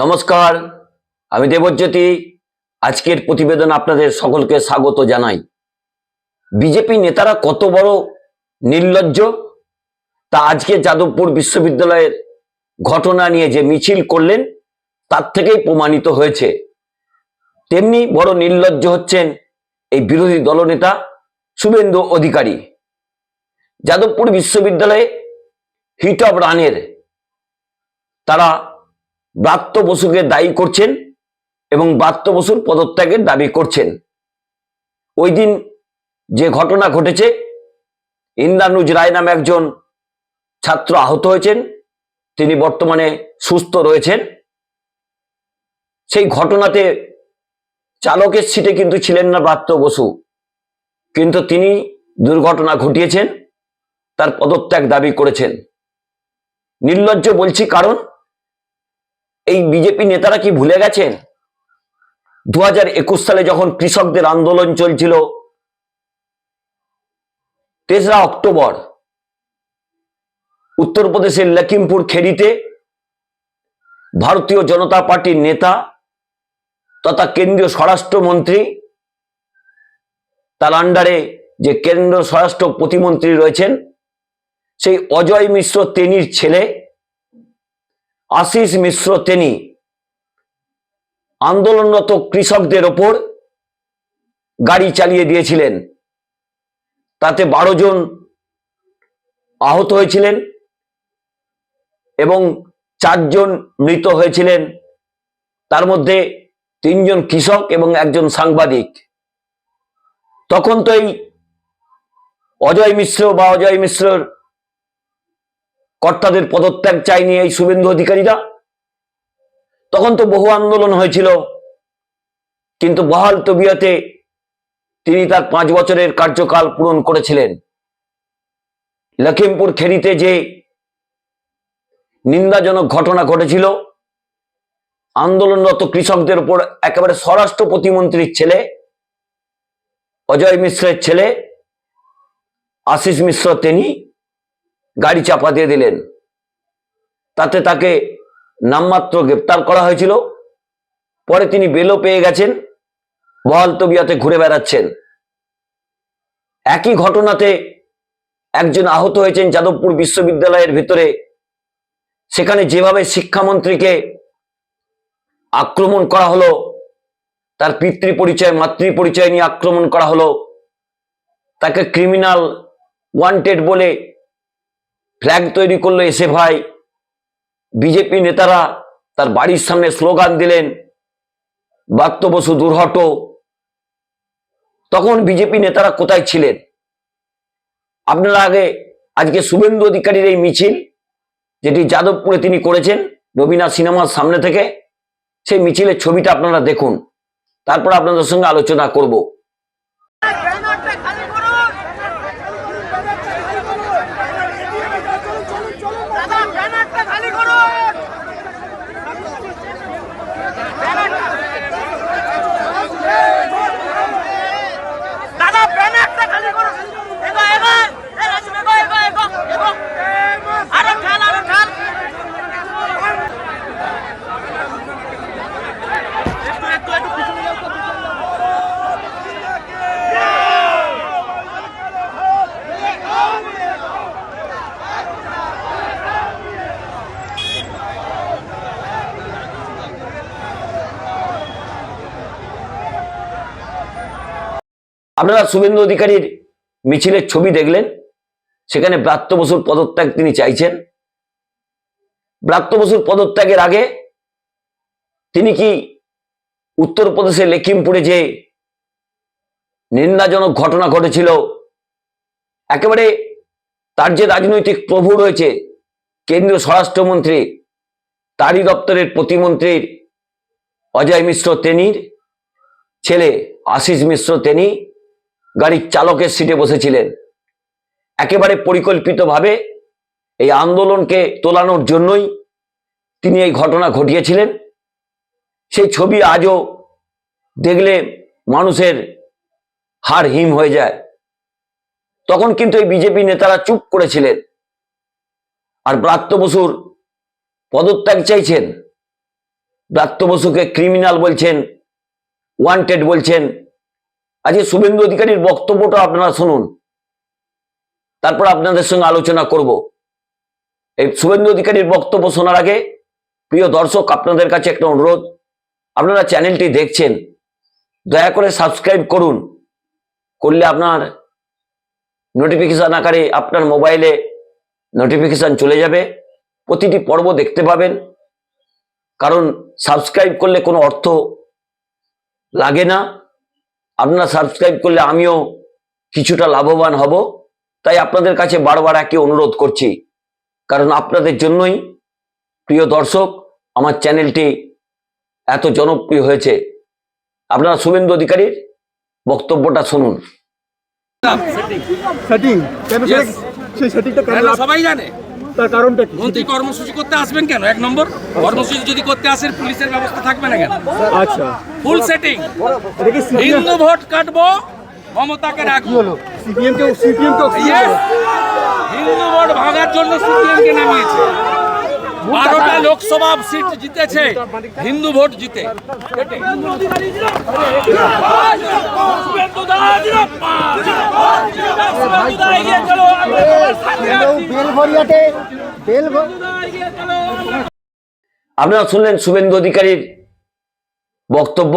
নমস্কার, আমি দেবজ্যোতি। আজকের প্রতিবেদন আপনাদের সকলকে স্বাগত জানাই। বিজেপি নেতারা কত বড় নির্লজ্জ? তা আজকে যাদবপুর বিশ্ববিদ্যালয়ের ঘটনা নিয়ে যে মিছিল করলেন, তার থেকেই প্রমাণিত হয়েছে। তেমনি বড় নির্লজ্জ হচ্ছেন এই বিরোধী দলনেতা শুভেন্দু অধিকারী। যাদবপুর বিশ্ববিদ্যালয়ে হিট অফ রানের তারা ব্রাত্য বসুকে দায়ী করছেন এবং ব্রাত্য বসুর পদত্যাগের দাবি করছেন। ওই দিন যে ঘটনা ঘটেছে, ইন্দ্রানুজ রায় নামে একজন ছাত্র আহত হয়েছেন। তিনি বর্তমানে সুস্থ রয়েছেন। সেই ঘটনাতে চালকের সিটে কিন্তু ছিলেন না ব্রাত্য বসু। কিন্তু তিনি দুর্ঘটনা ঘটিয়েছেন, তার পদত্যাগ দাবি করেছেন। নির্লজ্জ বলছি কারণ এই বিজেপি নেতারা কি ভুলে গেছেন? দু হাজার একুশ সালে যখন কৃষকদের আন্দোলন চলছিল, তেসরা অক্টোবর, উত্তরপ্রদেশের লখিমপুর খেরিতে ভারতীয় জনতা পার্টির নেতা তথা কেন্দ্রীয় স্বরাষ্ট্রমন্ত্রী, তার আন্ডারে যে কেন্দ্রীয় স্বরাষ্ট্র প্রতিমন্ত্রী রয়েছেন, সেই অজয় মিশ্র তেনির ছেলে আশিস মিশ্র তেনি। আন্দোলনরত কৃষকদের ওপর গাড়ি চালিয়ে দিয়েছিলেন। তাতে বারো জন আহত হয়েছিলেন এবং চারজন মৃত হয়েছিলেন। তার মধ্যে তিনজন কৃষক এবং একজন সাংবাদিক। তখন তো এই অজয় মিশ্র বা অজয় মিশ্রর কর্তাদের পদত্যাগ চায়নি এই শুভেন্দু অধিকারীরা। তখন তো বহু আন্দোলন হয়েছিল, কিন্তু বহাল তবিয়তে তিনি তার পাঁচ বছরের কার্যকাল পূরণ করেছিলেন। লখিমপুর খেরিতে যে নিন্দাজনক ঘটনা ঘটেছিল, আন্দোলনরত কৃষকদের উপর একেবারে স্বরাষ্ট্র প্রতিমন্ত্রীর ছেলে, অজয় মিশ্রের ছেলে, আশিস মিশ্র, তিনি গাড়ি চাপা দিয়ে দিলেন। তাতে তাকে নামমাত্র গ্রেপ্তার করা হয়েছিল। পরে তিনি বেলও পেয়ে গেছেন, বহাল তবিয়াতে ঘুরে বেড়াচ্ছেন। একই ঘটনাতে একজন আহত হয়েছেন যাদবপুর বিশ্ববিদ্যালয়ের ভিতরে। সেখানে যেভাবে শিক্ষামন্ত্রীকে আক্রমণ করা হলো, তার পিতৃ পরিচয় মাতৃ পরিচয় নিয়ে আক্রমণ করা হলো, তাকে ক্রিমিনাল ওয়ান্টেড বলে ফ্ল্যাগ তৈরি করল এসে ভাই। বিজেপি নেতারা তার বাড়ির সামনে স্লোগান দিলেন বাক্য বসু দুর্হট তখন বিজেপি নেতারা কোথায় ছিলেন? আপনারা আগে, আজকে শুভেন্দু অধিকারীর এই মিছিল, যেটি যাদবপুরে তিনি করেছেন, রবীনা সিনেমার সামনে থেকে, সেই মিছিলের ছবিটা আপনারা দেখুন। তারপর আপনাদের সঙ্গে আলোচনা করব। আপনারা শুভেন্দু অধিকারীর মিছিলের ছবি দেখলেন, সেখানে ব্রাত্য বসুর পদত্যাগ তিনি চাইছেন। ব্রাত্য বসুর পদত্যাগের আগে তিনি কি উত্তরপ্রদেশের লেখিমপুরে যে নিন্দাজনক ঘটনা ঘটেছিল, একেবারে তার যে রাজনৈতিক প্রভু রয়েছে, কেন্দ্রীয় স্বরাষ্ট্রমন্ত্রী, তারই দপ্তরের প্রতিমন্ত্রীর অজয় মিশ্র তেনির, ছেলে আশিস মিশ্র তেনি গাড়ির চালকের সিটে বসেছিলেন। একেবারে পরিকল্পিতভাবে এই আন্দোলনকে তোলানোর জন্যই তিনি এই ঘটনা ঘটিয়েছিলেন। সেই ছবি আজও দেখলে মানুষের হাড় হিম হয়ে যায়। তখন কিন্তু এই বিজেপি নেতারা চুপ করেছিলেন। আর ব্রাত্য বসুর পদত্যাগ চাইছেন। ব্রাত্য বসুকে ক্রিমিনাল বলছেন ওয়ান্টেড বলছেন আজকে শুভেন্দু অধিকারীর বক্তব্যটা আপনারা শুনুন। তারপর আপনাদের সঙ্গে আলোচনা করব। এই শুভেন্দু অধিকারীর বক্তব্য শোনার আগে প্রিয় দর্শক, আপনাদের কাছে একটা অনুরোধ। আপনারা চ্যানেলটি দেখছেন, দয়া করে সাবস্ক্রাইব করুন। করলে আপনার নোটিফিকেশান আকারে আপনার মোবাইলে নোটিফিকেশান চলে যাবে। প্রতিটি পর্ব দেখতে পাবেন। কারণ সাবস্ক্রাইব করলে কোনো অর্থ লাগে না। আপনারা সাবস্ক্রাইব করলে আমিও কিছুটা লাভবান হব। তাই আপনাদের কাছে বারবার একই অনুরোধ করছি। কারণ আপনাদের জন্যই প্রিয় দর্শক আমার চ্যানেলটি এত জনপ্রিয় হয়েছে। আপনারা শুভেন্দু অধিকারীর বক্তব্যটা শুনুন। সেটিং সেটিংটা সবাই জানে। তার কারণটা কি? মন্ত্রী কর্মসূচি করতে আসবেন কেন? এক নম্বর কর্মসূচি যদি করতে আসেন পুলিশের ব্যবস্থা থাকবে না কেন? আচ্ছা। ফুল সেটিং হিন্দু ভোট কাটবো মমতাকে রাখব। সিপিএম কে সিপিএম কে হিন্দু ভোট ভাঙার জন্য সিপিএম কে নামিয়েছে। বারোটা লোকসভা সিট জিতেছে, হিন্দু ভোট জিতে। আপনারা শুনলেন শুভেন্দু অধিকারীর বক্তব্য।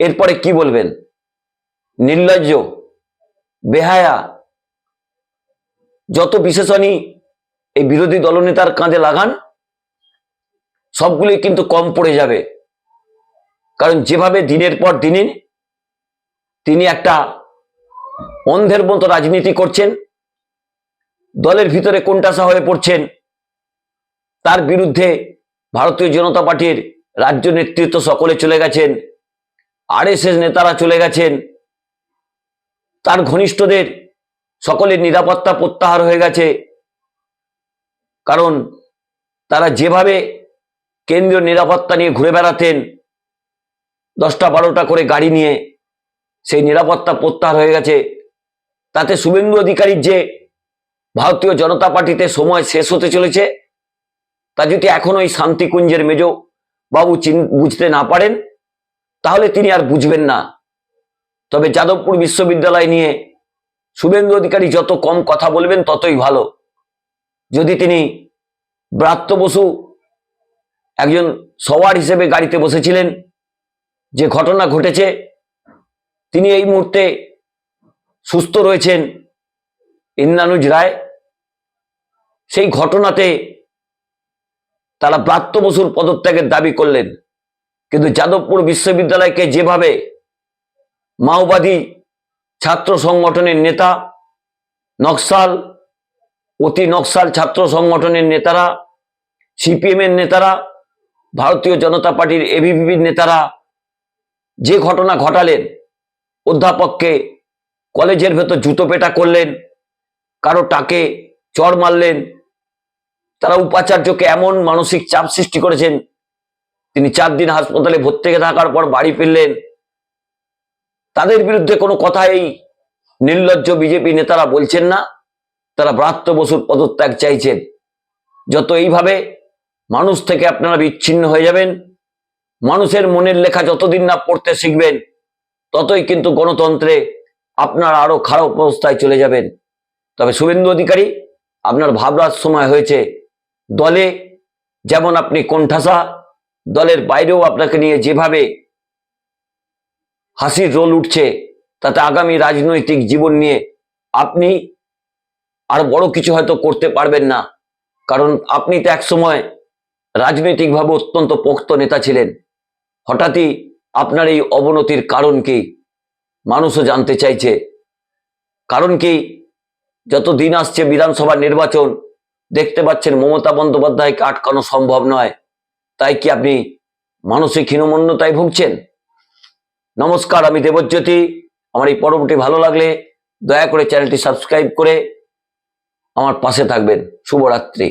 এরপরে কি বলবেন? নির্লজ্জ, বেহায়া, যত বিশেষণই এই বিরোধী দলনেতার কাঁধে লাগান সবগুলি কিন্তু কম পড়ে যাবে। কারণ যেভাবে দিনের পর দিনে তিনি একটা অন্ধের মতো রাজনীতি করছেন, দলের ভিতরে কোনটাসা হয়ে পড়ছেন, তার বিরুদ্ধে ভারতীয় জনতা পার্টির রাজ্য নেতৃত্ব সকলে চলে গেছেন, আরএসএস নেতারা চলে গেছেন, তার ঘনিষ্ঠদের সকলের নিরাপত্তা প্রত্যাহার হয়ে গেছে। কারণ তারা যেভাবে কেন্দ্রীয় নিরাপত্তা নিয়ে ঘুরে বেড়াতেন, দশটা বারোটা করে গাড়ি নিয়ে সেই নিরাপত্তা প্রত্যাহার হয়ে গেছে। তাতে শুভেন্দু অধিকারীর যে ভারতীয় জনতা পার্টিতে সময় শেষ হতে চলেছে, তা যদি এখন ওই শান্তিকুঞ্জের মেজ বাবু চিন- বুঝতে না পারেন, তাহলে তিনি আর বুঝবেন না। তবে যাদবপুর বিশ্ববিদ্যালয় নিয়ে শুভেন্দু অধিকারী যত কম কথা বলবেন, ততই ভালো। যদি তিনি ব্রাত্য বসু একজন সওয়ার হিসেবে গাড়িতে বসেছিলেন, যে ঘটনা ঘটেছে, তিনি এই মুহূর্তে সুস্থ রয়েছেন, ইন্দ্রানুজ রায়। সেই ঘটনাতে তারা ব্রাত্য বসুর পদত্যাগের দাবি করলেন। কিন্তু যাদবপুর বিশ্ববিদ্যালয়কে যেভাবে মাওবাদী ছাত্র সংগঠনের নেতা নকশাল অতি নকশাল ছাত্র সংগঠনের নেতারা সিপিএম এর নেতারা, ভারতীয় জনতা পার্টির এবিভিপির নেতারা যে ঘটনা ঘটালেন, অধ্যাপককে কলেজের ভেতর জুতো পেটা করলেন, কারও টাকে চড় মারলেন, তারা উপাচার্যকে এমন মানসিক চাপ সৃষ্টি করেছেন, তিনি চার দিন হাসপাতালে ভর্তি থাকার পর বাড়ি ফিরলেন। তাদের বিরুদ্ধে কোনো কথা এই নির্লজ্জ বিজেপি নেতারা বলছেন না। তারা ব্রাত্য বসুর পদত্যাগ চাইছেন। যত এইভাবে মানুষ থেকে আপনারা বিচ্ছিন্ন হয়ে যাবেন, মানুষের মনের লেখা যতদিন না পড়তে শিখবেন, ততই কিন্তু গণতন্ত্রে আপনারা আরও খারাপ অবস্থায় চলে যাবেন। তবে শুভেন্দু অধিকারী, আপনার ভাবনার সময় হয়েছে। দলে যেমন আপনি কোণঠাসা, দলের বাইরেও আপনাকে নিয়ে যেভাবে হাসির রোল উঠছে, তাতে আগামী রাজনৈতিক জীবন নিয়ে আপনি আর বড় কিছু হয়তো করতে পারবেন না। কারণ আপনি তো একসময় রাজনৈতিকভাবে অত্যন্ত পোক্ত নেতা ছিলেন। হঠাৎই আপনার এই অবনতির কারণ কি? মানুষও জানতে চাইছে। কারণ কি? যত দিন আসছে বিধানসভা নির্বাচন, দেখতে পাচ্ছেন মমতা বন্দ্যোপাধ্যায়কে আটকানো সম্ভব নয়। তাই কি আপনি মানসিক হীনমন্যতায় ভুগছেন? নমস্কার, আমি দেবজ্যোতি। আমার এই পর্বটি ভালো লাগলে দয়া করে চ্যানেলটি সাবস্ক্রাইব করে আমার পাশে থাকবেন। শুভরাত্রি।